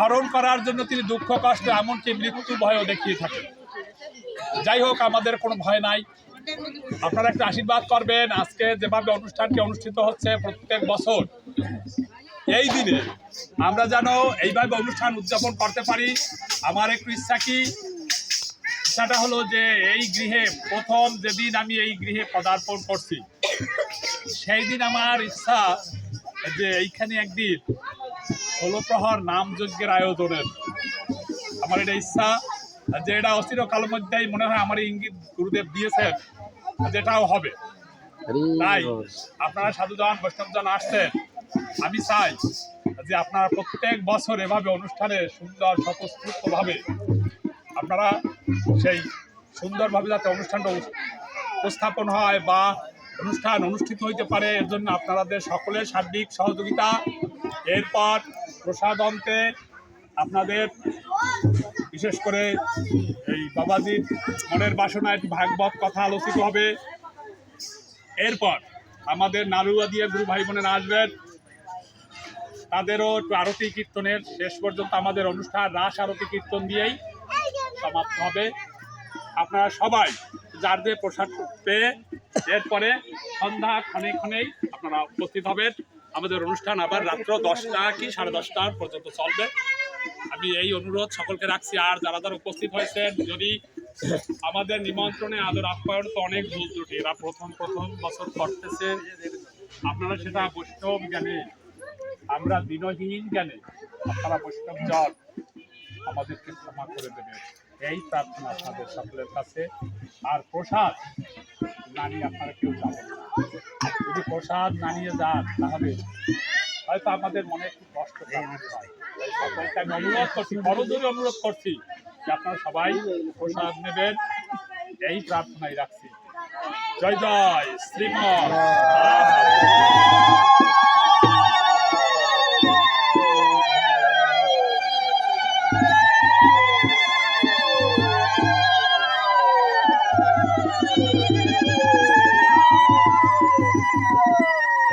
স্মরণ করার জন্য তিনি দুঃখ, কষ্ট, এমনকি মৃত্যু ভয়ও দেখিয়ে থাকেন। যাই হোক, আমাদের কোনো ভয় নাই। আপনারা একটা আশীর্বাদ করবেন। আজকে যেভাবে অনুষ্ঠানটি অনুষ্ঠিত হচ্ছে প্রত্যেক বছর, এই দিনে আমরা যেন এইভাবে অনুষ্ঠান উদযাপন করতে পারি। আমার একটু ইচ্ছা কি? ইচ্ছাটা হলো যে এই গৃহে প্রথম যেদিন আমি এই গৃহে পদার্পণ করছি, সেই দিন আমার ইচ্ছা যে এইখানে একদিন ষোলো প্রহর নাম যজ্ঞের আয়োজনের। আমার এটা ইচ্ছা যে এটা অচিরকাল মধ্যেই মনে হয় আমার ইঙ্গিত গুরুদেব দিয়েছেন যেটাও হবে। তাই আপনারা সাধুজন বৈষ্ণবজন আসছেন আমি চাই যে আপনারা প্রত্যেক বছর এভাবে অনুষ্ঠানে সুন্দর স্বতঃস্ফূর্তভাবে আপনারা সেই সুন্দরভাবে যাতে অনুষ্ঠানটা উপস্থাপন হয় বা অনুষ্ঠান অনুষ্ঠিত হইতে পারে এর জন্য আপনাদের সকলের সার্বিক সহযোগিতা। এরপর প্রসাদ অন্তে আপনাদের, বিশেষ করে এই বাবাজির মনের বাসনা একটি ভাগবত কথা আলোচিত হবে। এরপর আমাদের নারুয়া দিয়ে গুরু ভাই বোনেরা আসবেন। তাদেরও একটু আরতি কীর্তনের শেষ পর্যন্ত আমাদের অনুষ্ঠান, রাস আরতি কীর্তন দিয়েই সমাপ্ত হবে। আপনারা সবাই যার যে প্রসাদ পেয়ে এরপরে সন্ধ্যা ক্ষণে ক্ষণেই আপনারা উপস্থিত হবেন। আমাদের অনুষ্ঠান আবার রাত্র দশটা কি সাড়ে দশটা পর্যন্ত চলবে। আমি এই অনুরোধ সকলকে রাখছি, আর যারা যারা উপস্থিত হয়েছেন, যদি আমাদের নিমন্ত্রণে আদর আপ্যায়ন তো অনেক ভুল ত্রুটি, এরা প্রথম প্রথম বছর করতেছে, আপনারা সেটা বৈষ্ণব জ্ঞানে, আমরা দিনহীন জ্ঞানে, আপনারা বৈষ্ণব জন আমাদেরকে ক্ষমা করে দেবে এই প্রার্থনা আপনাদের সকলের কাছে, আর প্রসাদ না নিয়ে আপনারা কেউ যাবেন না। প্রসাদ নানিয়ে যান তাহলে হয়তো আমাদের মনে একটু কষ্ট সকলকে আমি অনুরোধ করছি বড়জোরে অনুরোধ করছি যে আপনারা সবাই প্রসাদ নেবেন এই প্রার্থনাই রাখছি। জয় জয় শ্রীম